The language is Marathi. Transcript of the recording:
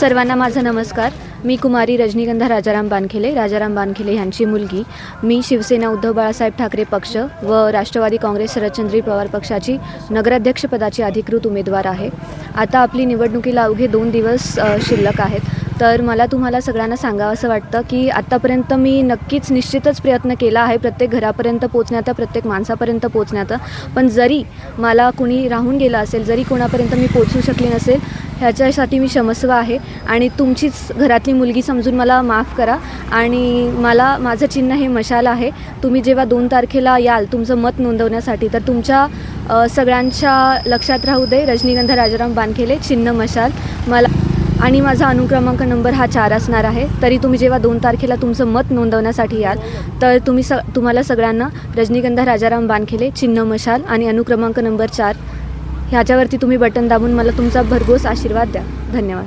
सर्वांना माझा नमस्कार. मी कुमारी रजनीगंधा राजाराम बानखेले राजाराम बानखेले यांची मुलगी. मी शिवसेना उद्धव बाळासाहेब ठाकरे पक्ष व राष्ट्रवादी काँग्रेस शरदचंद्री पवार पक्षाची नगराध्यक्षपदाची अधिकृत उमेदवार आहे. आता आपली निवडणुकीला अवघे दोन दिवस शिल्लक आहेत. तर मला तुम्हाला सगळ्यांना सांगावं असं वाटतं की आत्तापर्यंत मी नक्कीच निश्चितच प्रयत्न केला आहे प्रत्येक घरापर्यंत पोचण्याचा प्रत्येक माणसापर्यंत पोचण्याचा. पण जरी मला कुणी राहून गेलं असेल जरी कोणापर्यंत मी पोचू शकले नसेल ह्याच्यासाठी मी क्षमस्व आहे आणि तुमचीच घरातली मुलगी समजून मला माफ करा आणि मला माझं चिन्ह हे मशाल आहे. तुम्ही जेव्हा दोन तारखेला याल तुमचं मत नोंदवण्यासाठी तर तुमच्या सगळ्यांच्या लक्षात राहू दे. रजनीगंधा राजाराम बानखेले चिन्ह मशाल. मला आणि माझा अनुक्रमांक नंबर हा चार असणार आहे. तरी तुम्ही जेव्हा दोन तारखेला तुमचं मत नोंदवण्यासाठी याल तर तुम्ही स तुम्हाला सगळ्यांना रजनीगंधा राजाराम बानखेले चिन्ह मशाल आणि अनुक्रमांक नंबर चार ह्याच्यावरती तुम्ही बटन दाबून मला तुमचा भरघोस आशीर्वाद द्या. धन्यवाद.